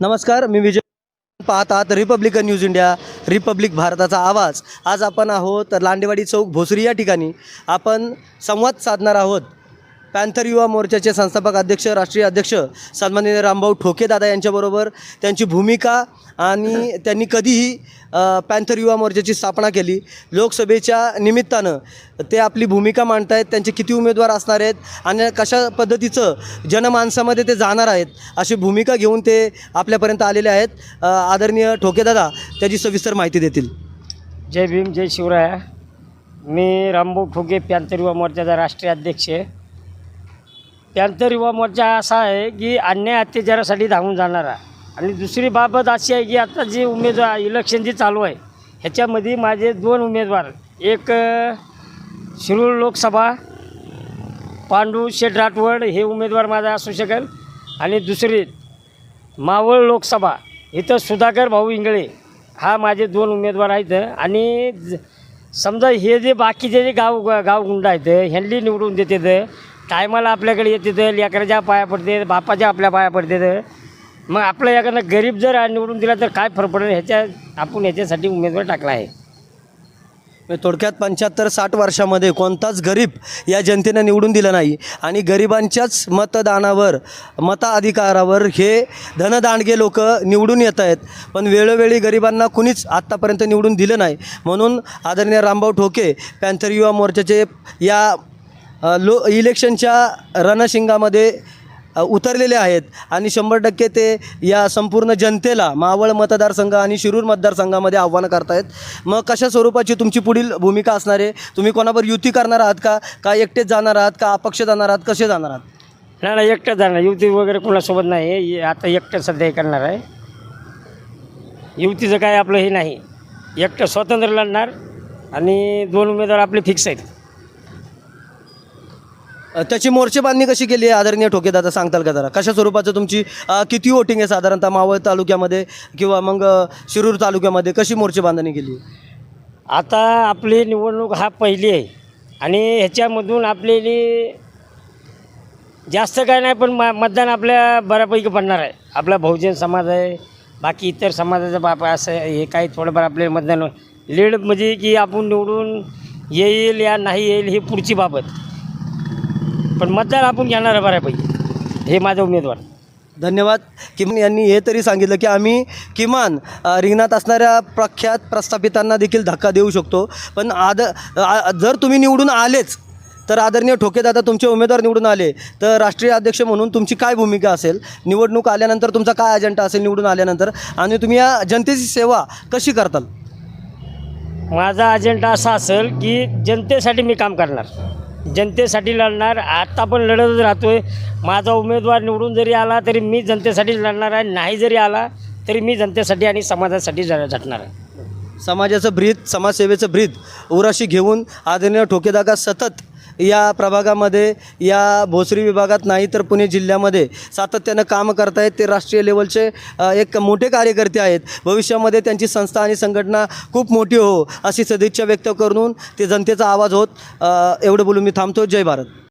नमस्कार मी विजय. पाहत आहात रिपब्लिकन न्यूज इंडिया रिपब्लिक भारताचा आवाज. आज आपण आहोत लांडेवाडी चौक भोसरी या ठिकाणी. आपण संवाद साधणार आहोत. पॅन्थर युवा मोर्चाचे संस्थापक अध्यक्ष राष्ट्रीय अध्यक्ष सन्माननीय रामभाऊ ठोकेदादा यांच्याबरोबर त्यांची भूमिका आणि त्यांनी कधीही पॅन्थर युवा मोर्चाची स्थापना केली. लोकसभेच्या निमित्तानं ते आपली भूमिका मांडत आहेत त्यांचे किती उमेदवार असणार आहेत आणि कशा पद्धतीचं जनमानसामध्ये ते जाणार आहेत अशी भूमिका घेऊन ते आपल्यापर्यंत आलेले आहेत. आदरणीय आदरणीय ठोकेदादा त्याची सविस्तर माहिती देतील. जय भीम जय शिवराय. मी रामभाऊ ठोके पॅन्थर युवा मोर्चाचा राष्ट्रीय अध्यक्ष त्यानंतर युवा मोर्चा असा आहे की अन्याय अत्याचारासाठी धावून जाणारा. आणि दुसरी बाबत अशी आहे की आता जी उमेदवार इलेक्शन जी चालू आहे ह्याच्यामध्ये माझे दोन उमेदवार एक शिरूळ शिरूर लोकसभा पांडू शेठ राठवड हे उमेदवार माझा असू शकेल. आणि दुसरी मावळ लोकसभा इथं सुधाकर भाऊ इंगळे हा माझे दोन उमेदवार आहेत. आणि ज- समजा हे जे बाकीचे जे गाव गावगुंड आहेत ह्यांनी निवडून देते टायमाला आपल्याकडे येते तर लेकराच्या पाया पडते बापाच्या आपल्या पाया पडते तर. मग आपल्या याकडनं गरीब जर निवडून दिला तर काय फरक पडेल? ह्याच्या आपण ह्याच्यासाठी उमेदवार टाकला आहे. म्हणजे थोडक्यात पंच्याहत्तर साठ वर्षामध्ये कोणताच गरीब या जनतेनं निवडून दिलं नाही. आणि गरिबांच्याच मतदानावर मताधिकारावर हे धनदांडगे लोक निवडून येत आहेत. पण वेळोवेळी गरिबांना कुणीच आत्तापर्यंत निवडून दिलं नाही. म्हणून आदरणीय रामभाऊ ठोके पॅन्थर युवा मोर्चाचे या लो इलेक्शनच्या रणशिंगामध्ये उतरलेले आहेत. आणि शंभर टक्के ते या संपूर्ण जनतेला मावळ मतदारसंघ आणि शिरूर मतदारसंघामध्ये आव्हानं करतायत. मग कशा स्वरूपाची तुमची पुढील भूमिका असणार आहे? तुम्ही कोणावर युती करणार आहात का? का एकटेच जाणार आहात? का अपक्ष जाणार आहात? कसे जाणार आहात? नाही नाही एकटं जाणार. युती वगैरे कोणासोबत नाही आता एकटं सध्या हे करणार आहे. युतीचं काय आपलं हे नाही. एकटं स्वतंत्र लढणार आणि दोन उमेदवार आपले फिक्स आहेत. त्याची मोर्चे बांधणी कशी केली आहे आदरणीय ठोकेदादा सांगताल का जरा? कशा स्वरूपाचं तुमची अ, किती वोटिंग आहे साधारणतः मावळ तालुक्यामध्ये किंवा मग अ, शिरूर तालुक्यामध्ये? कशी मोर्चे बांधणी केली आहे? आता आपली निवडणूक हा पहिली आहे. आणि ह्याच्यामधून आपलेली जास्त काय नाही पण म मतदान आपल्या बऱ्यापैकी पडणार आहे. आपला बहुजन समाज आहे बाकी इतर समाजाचं बाप असं हे काही थोडंफार आपले मतदान लीड म्हणजे की आपण निवडून येईल या नाही येईल ही पुढची बाबत. पण मतदान आपण घेणार आहे बऱ्यापैकी. हे माझा उमेदवार. धन्यवाद. किमान यांनी हे तरी सांगितलं की आम्ही किमान रिंगणात असणाऱ्या प्रख्यात प्रस्थापितांना देखील धक्का देऊ शकतो. पण आद आ- जर तुम्ही निवडून आलेच तर आदरणीय ठोकेदादा तुमचे उमेदवार निवडून आले तर राष्ट्रीय अध्यक्ष म्हणून तुमची काय भूमिका असेल? निवडणूक आल्यानंतर तुमचा काय अजेंडा असेल निवडून आल्यानंतर? आणि तुम्ही या जनतेची सेवा कशी करताल? माझा अजेंडा असा असेल की जनतेसाठी मी काम करणार. जनतेसाठी लढणार आत्ता पण लढतच राहतो आहे माझा उमेदवार निवडून जरी आला तरी मी जनतेसाठी लढणार आहे. नाही जरी आला तरी मी जनतेसाठी आणि समाजासाठी झटणार आहे. समाजाचं ब्रीद समाजसेवेचं ब्रीद उराशी घेऊन आदरणीय ठोकेदागा सतत या प्रभागामध्ये या भोसरी विभागात नाही तर पुणे जिल्ह्यामध्ये सातत्यानं कामं करतायत. ते राष्ट्रीय लेवलचे एक मोठे कार्यकर्ते आहेत. भविष्यामध्ये त्यांची संस्था आणि संघटना खूप मोठी हो अशी सदिच्छा व्यक्त करून ते जनतेचा आवाज होत. एवढं बोलून मी थांबतो. जय भारत.